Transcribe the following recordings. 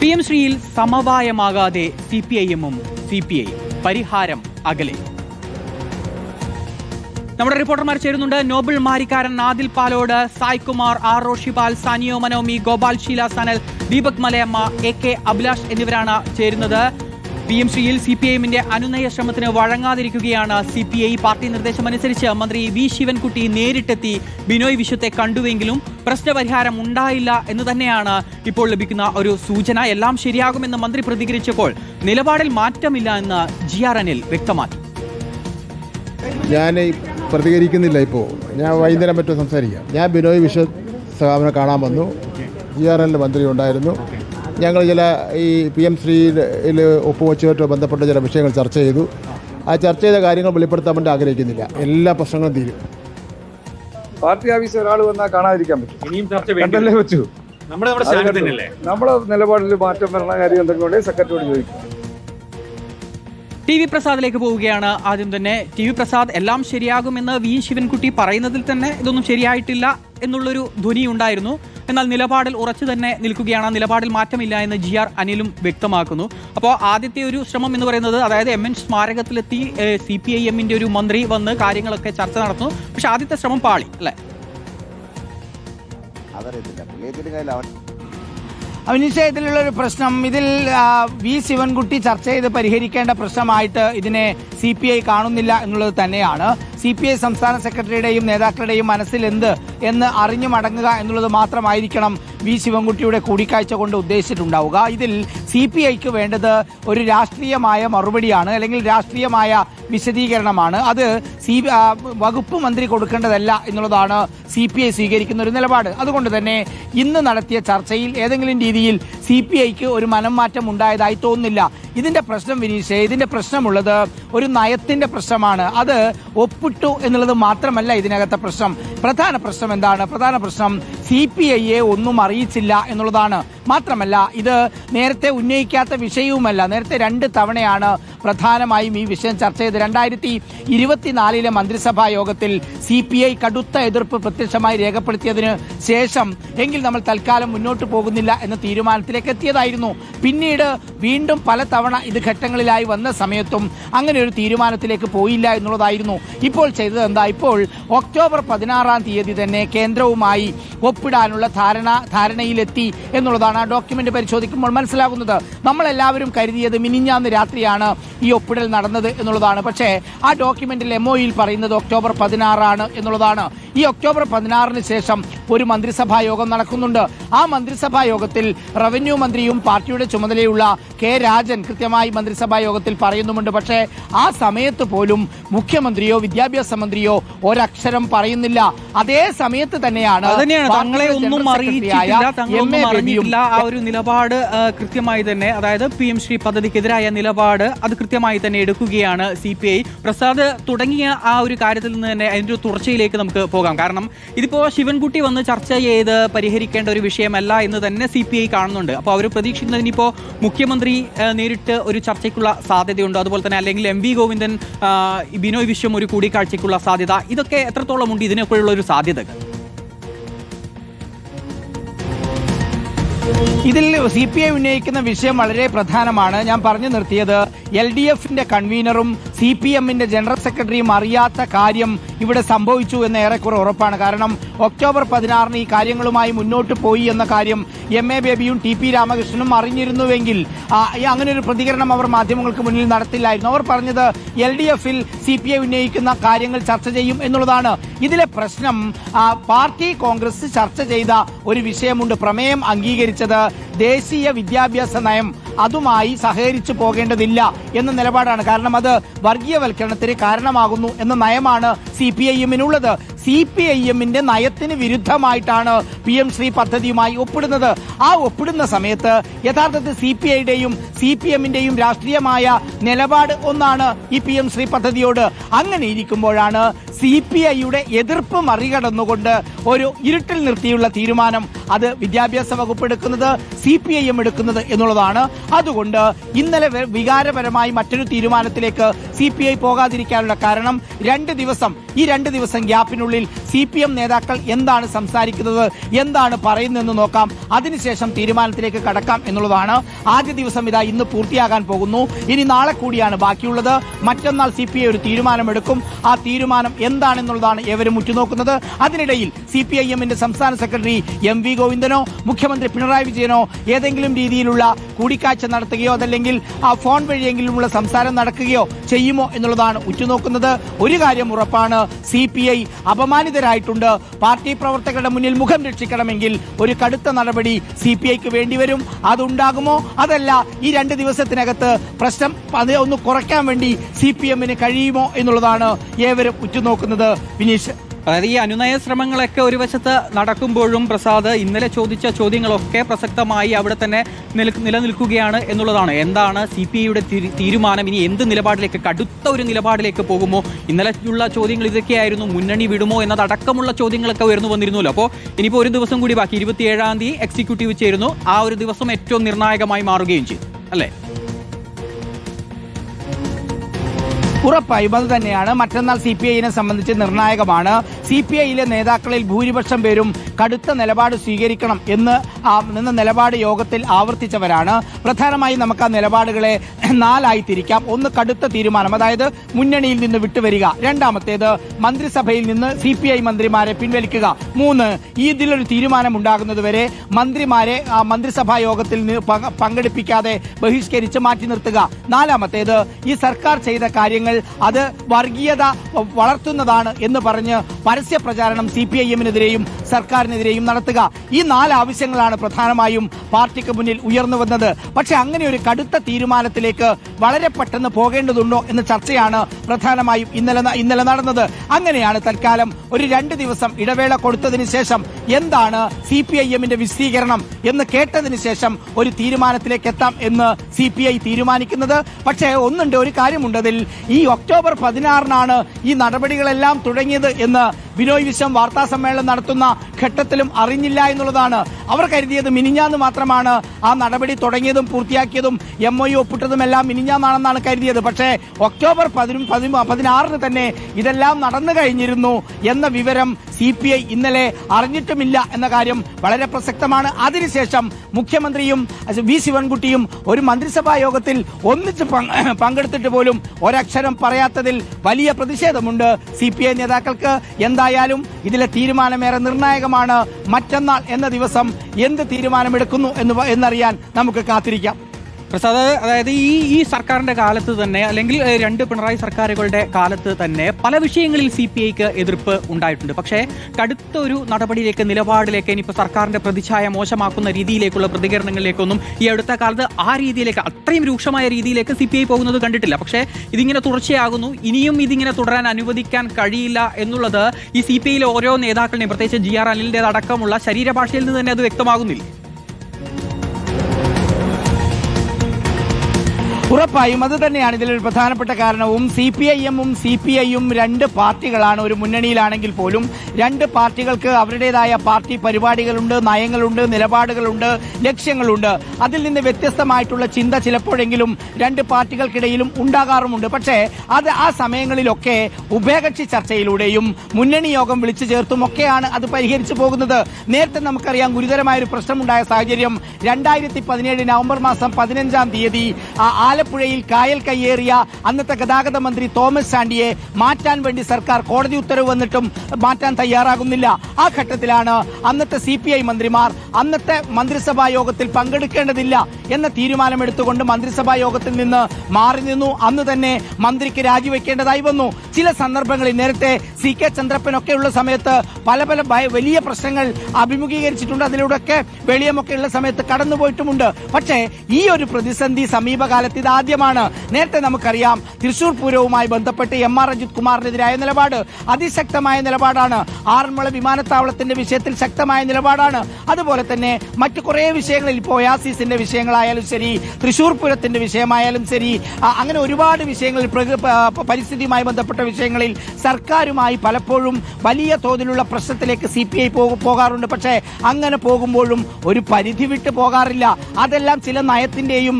P M ശ്രീയിൽ സമവായമാകാതെ C P I എമ്മും സി പി ഐ പരിഹാരം അകലെ. നമ്മുടെ റിപ്പോർട്ടർമാർ ചേരുന്നുണ്ട്. Noble Marikkaran Nadil Palode Sai Kumar R Roshipal Saniyo Manomi Gopal Sheela Sanal Deepak Malayamma A K Abhilash എന്നിവരാണ് ചേരുന്നത്. പി എം ശ്രീയിൽ സി പി ഐഎമ്മിന്റെ അനുനയ ശ്രമത്തിന് വഴങ്ങാതിരിക്കുകയാണ് സി പി ഐ. പാർട്ടി നിർദ്ദേശമനുസരിച്ച് മന്ത്രി വി ശിവൻകുട്ടി നേരിട്ടെത്തി ബിനോയ് വിശ്വത്തെ കണ്ടുവെങ്കിലും പ്രശ്നപരിഹാരം ഉണ്ടായില്ല എന്ന് തന്നെയാണ് ഇപ്പോൾ ലഭിക്കുന്ന ഒരു സൂചന. എല്ലാം ശരിയാകുമെന്ന് മന്ത്രി പ്രതികരിച്ചപ്പോൾ നിലപാടിൽ മാറ്റമില്ല എന്ന് ജി ആർ അനിൽ വ്യക്തമാക്കി. ഞാൻ പ്രതികരിക്കുന്നില്ല ഇപ്പോൾ. ഞാൻ വൈകുന്നേരം മറ്റോ സംസാരിക്കാം. ഞാൻ ബിനോയ് വിശ്വ സഹാബിനെ കാണാൻ വന്നു. ജി ആർ എൽ മന്ത്രി ഉണ്ടായിരുന്നു. ഞങ്ങൾ ചില ഈ പി എം ശ്രീയിൽ ഒപ്പുവെച്ചുമായിട്ട് ബന്ധപ്പെട്ട ചില വിഷയങ്ങൾ ചർച്ച ചെയ്തു. ആ ചർച്ച ചെയ്ത കാര്യങ്ങൾ വെളിപ്പെടുത്താൻ വേണ്ടി ആഗ്രഹിക്കുന്നില്ല. എല്ലാ പ്രശ്നങ്ങളും തീരും. പാർട്ടി ഓഫീസിൽ ഒരാൾ വന്നാൽ കാണാതിരിക്കാൻ പറ്റും. ഇനിയും ചർച്ച വേണ്ടി കണ്ടല്ലേ വെച്ചു നമ്മുടെ നമ്മുടെ നിലപാടിൽ മാറ്റം വരണ കാര്യം എന്തെങ്കിലും സെക്രട്ടറിയോട് ചോദിക്കും. ടി വി പ്രസാദിലേക്ക് പോവുകയാണ്. ആദ്യം തന്നെ ടി വി പ്രസാദ് എല്ലാം ശരിയാകുമെന്ന് വി ശിവൻകുട്ടി പറയുന്നതിൽ തന്നെ ഇതൊന്നും ശരിയായിട്ടില്ല എന്നുള്ളൊരു ധ്വനി ഉണ്ടായിരുന്നു. എന്നാൽ നിലപാടിൽ ഉറച്ചു തന്നെ നിൽക്കുകയാണ്. നിലപാടിൽ മാറ്റമില്ല എന്ന് ജി ആർ അനിലും വ്യക്തമാക്കുന്നു. അപ്പോൾ ആദ്യത്തെ ഒരു ശ്രമം എന്ന് പറയുന്നത് അതായത് എം എൻ സ്മാരകത്തിലെത്തി സി പി ഐ എമ്മിന്റെ ഒരു മന്ത്രി വന്ന് കാര്യങ്ങളൊക്കെ ചർച്ച നടത്തുന്നു. പക്ഷെ ആദ്യത്തെ ശ്രമം പാളി അല്ലേ? കയ്യിൽ ഒരു പ്രശ്നം ഇതിൽ വി ശിവൻകുട്ടി ചർച്ച ചെയ്ത് പരിഹരിക്കേണ്ട പ്രശ്നമായിട്ട് ഇതിനെ സി കാണുന്നില്ല എന്നുള്ളത് തന്നെയാണ്. സി പി ഐ സംസ്ഥാന സെക്രട്ടറിയുടെയും നേതാക്കളുടെയും മനസ്സിൽ എന്ത് എന്ന് അറിഞ്ഞു മടങ്ങുക എന്നുള്ളത് മാത്രമായിരിക്കണം വി ശിവൻകുട്ടിയുടെ കൂടിക്കാഴ്ച കൊണ്ട് ഉദ്ദേശിച്ചിട്ടുണ്ടാവുക. ഇതിൽ സി പി ഐക്ക് വേണ്ടത് ഒരു രാഷ്ട്രീയമായ മറുപടിയാണ് അല്ലെങ്കിൽ രാഷ്ട്രീയമായ വിശദീകരണമാണ്. അത് സി വകുപ്പ് മന്ത്രി കൊടുക്കേണ്ടതല്ല എന്നുള്ളതാണ് സി പി ഐ സ്വീകരിക്കുന്ന ഒരു നിലപാട്. അതുകൊണ്ട് തന്നെ ഇന്ന് നടത്തിയ ചർച്ചയിൽ ഏതെങ്കിലും രീതിയിൽ സി പി ഐക്ക് ഒരു മനം മാറ്റം ഉണ്ടായതായി തോന്നുന്നില്ല. ഇതിന്റെ പ്രശ്നം വിനീഷ് ഇതിന്റെ പ്രശ്നമുള്ളത് ഒരു നയത്തിന്റെ പ്രശ്നമാണ്. അത് ഒപ്പിട്ടു എന്നുള്ളത് മാത്രമല്ല ഇതിനകത്തെ പ്രശ്നം. പ്രധാന പ്രശ്നം എന്താണ്? പ്രധാന പ്രശ്നം സി പി ഐയെ ഒന്നും അറിയിച്ചില്ല എന്നുള്ളതാണ്. മാത്രമല്ല ഇത് നേരത്തെ ഉന്നയിക്കാത്ത വിഷയവുമല്ല. നേരത്തെ രണ്ട് തവണയാണ് പ്രധാനമായും ഈ വിഷയം ചർച്ച ചെയ്ത് രണ്ടായിരത്തി ഇരുപത്തിനാലിലെ മന്ത്രിസഭാ യോഗത്തിൽ സി പി ഐ കടുത്ത എതിർപ്പ് പ്രത്യക്ഷമായി രേഖപ്പെടുത്തിയതിന് ശേഷം എങ്കിൽ നമ്മൾ തൽക്കാലം മുന്നോട്ട് പോകുന്നില്ല എന്ന തീരുമാനത്തിലേക്ക് എത്തിയതായിരുന്നു. പിന്നീട് വീണ്ടും പല തവണ ഇത് ഘട്ടങ്ങളിലായി വന്ന സമയത്തും അങ്ങനെ ഒരു തീരുമാനത്തിലേക്ക് പോയില്ല എന്നുള്ളതായിരുന്നു. ഇപ്പോൾ ചെയ്തത് എന്താ? ഇപ്പോൾ ഒക്ടോബർ പതിനാറാം തീയതി തന്നെ കേന്ദ്രവുമായി ഒപ്പിടാനുള്ള ധാരണ ധാരണയിലെത്തി എന്നുള്ളതാണ് ഡോക്യുമെന്റ് പരിശോധിക്കുമ്പോൾ മനസ്സിലാകുന്നത് നമ്മളെല്ലാവരും കരുതിയത് മിനിഞ്ഞാന്ന് രാത്രിയാണ് ഈ ഒപ്പിടൽ നടന്നത് എന്നുള്ളതാണ്. പക്ഷേ ആ ഡോക്യുമെന്റിൽ എംഒയിൽ പറയുന്നത് ഒക്ടോബർ പതിനാറാണ് എന്നുള്ളതാണ്. ഈ ഒക്ടോബർ പതിനാറിന് ശേഷം ഒരു മന്ത്രിസഭാ യോഗം നടക്കുന്നുണ്ട്. ആ മന്ത്രിസഭാ യോഗത്തിൽ റവന്യൂ മന്ത്രിയും പാർട്ടിയുടെ ചുമതലയുള്ള കെ രാജൻ കൃത്യമായി മന്ത്രിസഭാ യോഗത്തിൽ പറയുന്നുമുണ്ട്. പക്ഷേ ആ സമയത്ത് പോലും മുഖ്യമന്ത്രിയോ വിദ്യാഭ്യാസ മന്ത്രിയോ ഒരക്ഷരം പറയുന്നില്ല. അതേ സമയത്ത് തന്നെയാണ് തങ്ങളെ ഒന്നും അറിഞ്ഞിട്ടില്ല. ആ ഒരു നിലപാട് കൃത്യമായി തന്നെ അതായത് പി എം ശ്രീ പദ്ധതിക്കെതിരായ നിലപാട് അത് കൃത്യമായി തന്നെ എടുക്കുകയാണ് സി പി ഐ. പ്രസാദ് തുടങ്ങിയ ആ ഒരു കാര്യത്തിൽ നിന്ന് തന്നെ അതിന്റെ ഒരു തുടർച്ചയിലേക്ക് നമുക്ക് പോകാം. കാരണം ഇതിപ്പോ ശിവൻകുട്ടി വന്ന് ചർച്ച ചെയ്ത് പരിഹരിക്കേണ്ട ഒരു വിഷയമല്ല എന്ന് തന്നെ സി പി ഐ കാണുന്നുണ്ട്. അപ്പോൾ അവർ പ്രതീക്ഷിക്കുന്നത് ഇനിയിപ്പോ മുഖ്യമന്ത്രി നേരിട്ട് ഒരു ചർച്ചയ്ക്കുള്ള സാധ്യതയുണ്ട്. അതുപോലെ തന്നെ അല്ലെങ്കിൽ എം വി ഗോവിന്ദൻ ബിനോയ് വിശ്വം ഒരു കൂടിക്കാഴ്ചയ്ക്കുള്ള സാധ്യത. ഇതൊക്കെ എത്രത്തോളം ഉണ്ട് ഇതിനൊക്കെയുള്ള ഒരു സാധ്യതകൾ? ഇതിൽ സി പി ഐ ഉന്നയിക്കുന്ന വിഷയം വളരെ പ്രധാനമാണ്. ഞാൻ പറഞ്ഞു നിർത്തിയത് എൽ ഡി എഫിന്റെ കൺവീനറും സി പി എമ്മിന്റെ ജനറൽ സെക്രട്ടറിയും അറിയാത്ത കാര്യം ഇവിടെ സംഭവിച്ചു എന്ന് ഏറെക്കുറെ ഉറപ്പാണ്. കാരണം ഒക്ടോബർ പതിനാറിന് ഈ കാര്യങ്ങളുമായി മുന്നോട്ട് പോയി എന്ന കാര്യം എം എ ബേബിയും ടി പി രാമകൃഷ്ണനും അറിഞ്ഞിരുന്നുവെങ്കിൽ അങ്ങനെ ഒരു പ്രതികരണം അവർ മാധ്യമങ്ങൾക്ക് മുന്നിൽ നടത്തില്ലായിരുന്നു. അവർ പറഞ്ഞത് എൽ ഡി എഫിൽ സി പി ഐ ഉന്നയിക്കുന്ന കാര്യങ്ങൾ ചർച്ച ചെയ്യും എന്നുള്ളതാണ്. ഇതിലെ പ്രശ്നം പാർട്ടി കോൺഗ്രസ് ചർച്ച ചെയ്ത ഒരു വിഷയമുണ്ട്. പ്രമേയം അംഗീകരിച്ചത് ദേശീയ വിദ്യാഭ്യാസ നയം അതുമായി സഹകരിച്ചു പോകേണ്ടതില്ല എന്ന നിലപാടാണ്. കാരണം അത് വർഗീയവൽക്കരണത്തിന് കാരണമാകുന്നു എന്ന നയമാണ് സി പി ഐ എമ്മിനുള്ളത്. സി പി ഐ എമ്മിന്റെ നയത്തിന് വിരുദ്ധമായിട്ടാണ് പി എം ശ്രീ പദ്ധതിയുമായി ഒപ്പിടുന്നത്. ആ ഒപ്പിടുന്ന സമയത്ത് യഥാർത്ഥത്തിൽ സി പി ഐയുടെയും സി പി എമ്മിന്റെയും രാഷ്ട്രീയമായ നിലപാട് ഒന്നാണ് ഈ പി എം ശ്രീ പദ്ധതിയോട്. അങ്ങനെ ഇരിക്കുമ്പോഴാണ് സി പി ഐയുടെ എതിർപ്പ് മറികടന്നുകൊണ്ട് ഒരു ഇരുട്ടിൽ നിർത്തിയുള്ള തീരുമാനം അത് വിദ്യാഭ്യാസ വകുപ്പ് എടുക്കുന്നത് സി പി ഐ എം എടുക്കുന്നത് എന്നുള്ളതാണ്. അതുകൊണ്ട് ഇന്നലെ വികാരപരമായി മറ്റൊരു തീരുമാനത്തിലേക്ക് സി പി ഐ പോകാതിരിക്കാനുള്ള കാരണം രണ്ട് ദിവസം ഈ രണ്ട് ദിവസം ഗ്യാപ്പിനുള്ളിൽ സി പി എം നേതാക്കൾ എന്താണ് സംസാരിക്കുന്നത് എന്താണ് പറയുന്നതെന്ന് നോക്കാം. അതിനുശേഷം തീരുമാനത്തിലേക്ക് കടക്കാം എന്നുള്ളതാണ് ആദ്യ ദിവസം ഇതാ ഇന്ന് പൂർത്തിയാകാൻ പോകുന്നു. ഇനി നാളെ കൂടിയാണ് ബാക്കിയുള്ളത്. മറ്റന്നാൾ സി പി ഐ ഒരു തീരുമാനമെടുക്കും. ആ തീരുമാനം എന്താണെന്നുള്ളതാണ് ഏവരും ഉറ്റുനോക്കുന്നത്. അതിനിടയിൽ സി പി ഐ എമ്മിന്റെ സംസ്ഥാന സെക്രട്ടറി എം വി ഗോവിന്ദനോ മുഖ്യമന്ത്രി പിണറായി വിജയനോ ഏതെങ്കിലും രീതിയിലുള്ള കൂടിക്കാഴ്ച നടത്തുകയോ അതല്ലെങ്കിൽ ആ ഫോൺ വഴിയെങ്കിലുമുള്ള സംസാരം നടക്കുകയോ ചെയ്യുമോ എന്നുള്ളതാണ് ഉറ്റുനോക്കുന്നത്. ഒരു കാര്യം ഉറപ്പാണ് സി പി ഐ അപമാനിതരായിട്ടുണ്ട്. പാർട്ടി പ്രവർത്തകരുടെ മുന്നിൽ മുഖം രക്ഷിക്കണമെങ്കിൽ ഒരു കടുത്ത നടപടി സി പി ഐക്ക് വേണ്ടിവരും. അതുണ്ടാകുമോ? അതല്ല ഈ രണ്ട് ദിവസത്തിനകത്ത് പ്രശ്നം അത് ഒന്ന് കുറയ്ക്കാൻ വേണ്ടി സി പി എമ്മിന് കഴിയുമോ എന്നുള്ളതാണ് ഏവരും ഉറ്റുനോക്കുന്നത്. വിനീഷ് അതായത് ഈ അനുനയ ശ്രമങ്ങളൊക്കെ ഒരു വശത്ത് നടക്കുമ്പോഴും പ്രസാദ് ഇന്നലെ ചോദിച്ച ചോദ്യങ്ങളൊക്കെ പ്രസക്തമായി അവിടെ തന്നെ നില- നിലനിൽക്കുകയാണ് എന്നുള്ളതാണ്. എന്താണ് സി പി ഐയുടെ തീരുമാനം? ഇനി എന്ത് നിലപാടിലേക്ക് കടുത്ത ഒരു നിലപാടിലേക്ക് പോകുമോ? ഇന്നലെ ഉള്ള ചോദ്യങ്ങൾ ഇതൊക്കെയായിരുന്നു. മുന്നണി വിടുമോ എന്നതടക്കമുള്ള ചോദ്യങ്ങളൊക്കെ ഉയർന്നു വന്നിരുന്നല്ലോ. അപ്പോൾ ഇനിയിപ്പോൾ ഒരു ദിവസം കൂടി ബാക്കി. ഇരുപത്തിയേഴാം തീയതി എക്സിക്യൂട്ടീവ് ചേരുന്നു. ആ ഒരു ദിവസം ഏറ്റവും നിർണായകമായി മാറുകയും ചെയ്തു അല്ലേ? ഉറപ്പായും അത് തന്നെയാണ്. മറ്റന്നാൾ സി പി ഐനെ സംബന്ധിച്ച് നിർണായകമാണ്. സി പി ഐയിലെ നേതാക്കളിൽ ഭൂരിപക്ഷം പേരും കടുത്ത നിലപാട് സ്വീകരിക്കണം എന്ന് നിന്ന നിലപാട് യോഗത്തിൽ ആവർത്തിച്ചവരാണ്. പ്രധാനമായും നമുക്ക് ആ നിലപാടുകളെ നാലായി തിരിക്കാം. ഒന്ന് കടുത്ത തീരുമാനം അതായത് മുന്നണിയിൽ നിന്ന് വിട്ടുവരിക. രണ്ടാമത്തേത് മന്ത്രിസഭയിൽ നിന്ന് സി പി ഐ മന്ത്രിമാരെ പിൻവലിക്കുക. മൂന്ന് ഇതിലൊരു തീരുമാനം ഉണ്ടാകുന്നതുവരെ മന്ത്രിമാരെ മന്ത്രിസഭാ യോഗത്തിൽ പങ്കെടുപ്പിക്കാതെ ബഹിഷ്കരിച്ച് മാറ്റി നിർത്തുക. നാലാമത്തേത് ഈ സർക്കാർ ചെയ്ത കാര്യങ്ങൾ അത് വർഗീയത വളർത്തുന്നതാണ് എന്ന് പറഞ്ഞ് പരസ്യ പ്രചാരണം സി പി ഐ എമ്മിനെതിരെയും സർക്കാരിനെതിരെയും നടത്തുക. ഈ നാല് ആവശ്യങ്ങളാണ് പ്രധാനമായും പാർട്ടിക്ക് മുന്നിൽ ഉയർന്നു വന്നത്. പക്ഷെ അങ്ങനെ ഒരു കടുത്ത തീരുമാനത്തിലേക്ക് വളരെ പെട്ടെന്ന് പോകേണ്ടതുണ്ടോ എന്ന ചർച്ചയാണ് പ്രധാനമായും ഇന്നലെ ഇന്നലെ നടന്നത്. അങ്ങനെയാണ് തൽക്കാലം ഒരു രണ്ട് ദിവസം ഇടവേള കൊടുത്തതിന് ശേഷം എന്താണ് സി പി ഐ എമ്മിന്റെ വിശദീകരണം എന്ന് കേട്ടതിന് ശേഷം ഒരു തീരുമാനത്തിലേക്ക് എത്താം എന്ന് സി പി ഐ തീരുമാനിക്കുന്നത്. പക്ഷേ ഒന്നുണ്ട് ഒരു കാര്യമുണ്ടതിൽ ഈ ഒക്ടോബർ പതിനാറിനാണ് ഈ നടപടികളെല്ലാം തുടങ്ങിയത് എന്ന് ബിനോയ് വിശ്വം വാർത്താ സമ്മേളനം നടത്തുന്ന ഘട്ടത്തിലും അറിഞ്ഞില്ല എന്നുള്ളതാണ്. അവർ കരുതിയത് മിനിഞ്ഞാന്ന് മാത്രമാണ്. ആ നടപടി തുടങ്ങിയതും പൂർത്തിയാക്കിയതും എം ഒ ഒപ്പിട്ടതും എല്ലാം മിനിഞ്ഞാന്നാണെന്നാണ് കരുതിയത്. പക്ഷേ ഒക്ടോബർ പതിനാറിന് തന്നെ ഇതെല്ലാം നടന്നു കഴിഞ്ഞിരുന്നു എന്ന വിവരം സി പി ഐ ഇന്നലെ അറിഞ്ഞിട്ടുമില്ല എന്ന കാര്യം വളരെ പ്രസക്തമാണ്. അതിനുശേഷം മുഖ്യമന്ത്രിയും വി ശിവൻകുട്ടിയും ഒരു മന്ത്രിസഭാ യോഗത്തിൽ ഒന്നിച്ച് പങ്കെടുത്തിട്ട് പോലും ഒരക്ഷരം പറയാത്തതിൽ വലിയ പ്രതിഷേധമുണ്ട് സി പി ഐ നേതാക്കൾക്ക്. എന്തായാലും ഇതിലെ തീരുമാനമേറെ നിർണായകമാണ്. മറ്റന്നാൾ എന്ന ദിവസം എന്ത് തീരുമാനമെടുക്കുന്നു എന്ന് എന്നറിയാൻ നമുക്ക് കാത്തിരിക്കാം. പ്രസാദ് അതായത് ഈ ഈ സർക്കാരിന്റെ കാലത്ത് തന്നെ അല്ലെങ്കിൽ രണ്ട് പിണറായി സർക്കാരുകളുടെ കാലത്ത് തന്നെ പല വിഷയങ്ങളിൽ സി പി ഐക്ക് എതിർപ്പ് ഉണ്ടായിട്ടുണ്ട്. പക്ഷേ കടുത്ത ഒരു നടപടിയിലേക്ക് നിലപാടിലേക്ക് ഇനിയിപ്പോൾ സർക്കാരിന്റെ പ്രതിച്ഛായ മോശമാക്കുന്ന രീതിയിലേക്കുള്ള പ്രതികരണങ്ങളിലേക്കൊന്നും ഈ അടുത്ത കാലത്ത് ആ രീതിയിലേക്ക് അത്രയും രൂക്ഷമായ രീതിയിലേക്ക് സി പോകുന്നത് കണ്ടിട്ടില്ല. പക്ഷേ ഇതിങ്ങനെ തുടർച്ചയാകുന്നു. ഇനിയും ഇതിങ്ങനെ തുടരാൻ അനുവദിക്കാൻ കഴിയില്ല എന്നുള്ളത് ഈ സി പി ഐയിലെ ഓരോ നേതാക്കളുടെയും പ്രത്യേകിച്ച് ജി ആർ അനിലിന്റെ അടക്കമുള്ള ശരീരഭാഷയിൽ നിന്ന് തന്നെ അത് വ്യക്തമാകുന്നില്ല. ഉറപ്പായും അത് തന്നെയാണ് ഇതിലൊരു പ്രധാനപ്പെട്ട കാരണവും. സി പി ഐ എമ്മും സി പി ഐയും രണ്ട് പാർട്ടികളാണ്. ഒരു മുന്നണിയിലാണെങ്കിൽ പോലും രണ്ട് പാർട്ടികൾക്ക് അവരുടേതായ പാർട്ടി പരിപാടികളുണ്ട് നയങ്ങളുണ്ട് നിലപാടുകളുണ്ട് ലക്ഷ്യങ്ങളുണ്ട്. അതിൽ നിന്ന് വ്യത്യസ്തമായിട്ടുള്ള ചിന്ത ചിലപ്പോഴെങ്കിലും രണ്ട് പാർട്ടികൾക്കിടയിലും ഉണ്ടാകാറുമുണ്ട്. പക്ഷേ അത് ആ സമയങ്ങളിലൊക്കെ ഉഭയകക്ഷി ചർച്ചയിലൂടെയും മുന്നണി യോഗം വിളിച്ചു ചേർത്തും ഒക്കെയാണ് അത് പരിഹരിച്ചു പോകുന്നത്. നേരത്തെ നമുക്കറിയാം ഗുരുതരമായ ഒരു പ്രശ്നമുണ്ടായ സാഹചര്യം രണ്ടായിരത്തി പതിനേഴ് നവംബർ മാസം പതിനഞ്ചാം തീയതി ആ ആലപ്പുഴയിൽ കായൽ കയ്യേറിയ അന്നത്തെ ഗതാഗത മന്ത്രി തോമസ് ചാണ്ടിയെ മാറ്റാൻ വേണ്ടി സർക്കാർ കോടതി ഉത്തരവ് വന്നിട്ടും മാറ്റാൻ തയ്യാറാകുന്നില്ല. ആ ഘട്ടത്തിലാണ് അന്നത്തെ സി മന്ത്രിമാർ അന്നത്തെ മന്ത്രിസഭാ യോഗത്തിൽ പങ്കെടുക്കേണ്ടതില്ല എന്ന തീരുമാനമെടുത്തുകൊണ്ട് മന്ത്രിസഭാ യോഗത്തിൽ നിന്ന് മാറി നിന്നു. അന്ന് തന്നെ മന്ത്രിക്ക് രാജിവെക്കേണ്ടതായി വന്നു. ചില സന്ദർഭങ്ങളിൽ നേരത്തെ സി കെ ചന്ദ്രപ്പനൊക്കെയുള്ള സമയത്ത് പല പല വലിയ പ്രശ്നങ്ങൾ അഭിമുഖീകരിച്ചിട്ടുണ്ട്. അതിലൂടെയൊക്കെ വെളിയമൊക്കെ ഉള്ള സമയത്ത് കടന്നുപോയിട്ടുമുണ്ട്. പക്ഷേ ഈ ഒരു പ്രതിസന്ധി സമീപകാലത്ത് ഇതാദ്യമാണ് നേരത്തെ നമുക്കറിയാം തൃശൂർ പൂരവുമായി ബന്ധപ്പെട്ട് എം ആർ അജിത് കുമാറിനെതിരായ നിലപാട്. അതിശക്തമായ നിലപാടാണ്. ആറന്മുള വിമാനത്താവളത്തിന്റെ വിഷയത്തിൽ ശക്തമായ നിലപാടാണ്. അതുപോലെ തന്നെ മറ്റു കുറേ വിഷയങ്ങളിൽ ഇപ്പോൾ ഒയാസിസിന്റെ വിഷയങ്ങളായാലും ശരി തൃശൂർ പൂരത്തിന്റെ വിഷയമായാലും ശരി അങ്ങനെ ഒരുപാട് വിഷയങ്ങളിൽ പരിസ്ഥിതിയുമായി ബന്ധപ്പെട്ട വിഷയങ്ങളിൽ സർക്കാരുമായി പലപ്പോഴും വലിയ തോതിലുള്ള പ്രശ്നത്തിലേക്ക് സി പി ഐ പോകാറുണ്ട്. പക്ഷേ അങ്ങനെ പോകുമ്പോഴും ഒരു പരിധി വിട്ട് പോകാറില്ല. അതെല്ലാം ചില നയത്തിന്റെയും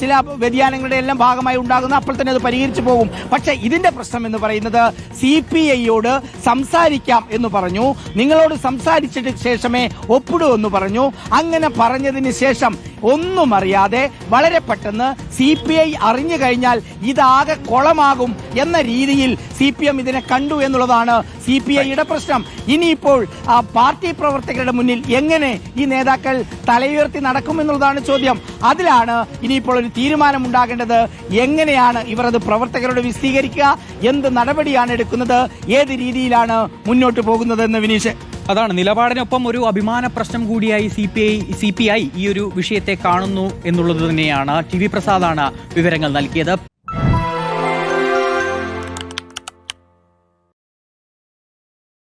ചില വ്യതിയാന വ്യതിയാനങ്ങളുടെ എല്ലാം ഭാഗമായി ഉണ്ടാകുന്ന അപ്പോൾ തന്നെ അത് പരിഹരിച്ചു പോകും. പക്ഷേ ഇതിന്റെ പ്രശ്നം എന്ന് പറയുന്നത് സി പി ഐയോട് സംസാരിക്കാം എന്ന് പറഞ്ഞു. നിങ്ങളോട് സംസാരിച്ചിട്ട് ശേഷമേ ഒപ്പിടൂ എന്ന് പറഞ്ഞു. അങ്ങനെ പറഞ്ഞതിന് ശേഷം ഒന്നും അറിയാതെ വളരെ പെട്ടെന്ന് സി പി ഐ അറിഞ്ഞു കഴിഞ്ഞാൽ ഇതാകെ കുളമാകും എന്ന രീതിയിൽ സി പി എം ഇതിനെ കണ്ടു എന്നുള്ളതാണ് സി പി ഐയുടെ പ്രശ്നം. ഇനിയിപ്പോൾ പാർട്ടി പ്രവർത്തകരുടെ മുന്നിൽ എങ്ങനെ ഈ നേതാക്കൾ തലയുയർത്തി നടക്കുമെന്നുള്ളതാണ് ചോദ്യം. അതിലാണ് ഇനിയിപ്പോൾ ഒരു തീരുമാനം ഉണ്ടാകേണ്ടത്? എങ്ങനെയാണ് ഇവർ അത് പ്രവർത്തകരോട് വിശദീകരിക്കുക? എന്ത് നടപടിയാണ് എടുക്കുന്നത്? ഏത് രീതിയിലാണ് മുന്നോട്ട് പോകുന്നത് എന്ന് വിനീഷ്? അതാണ് നിലപാടിനൊപ്പം ഒരു അഭിമാന പ്രശ്നം കൂടിയായി C P I C P I ഈ ഒരു വിഷയത്തെ കാണുന്നു എന്നുള്ളത് തന്നെയാണ്. ടി വി പ്രസാദാണ് വിവരങ്ങൾ നൽകിയത്.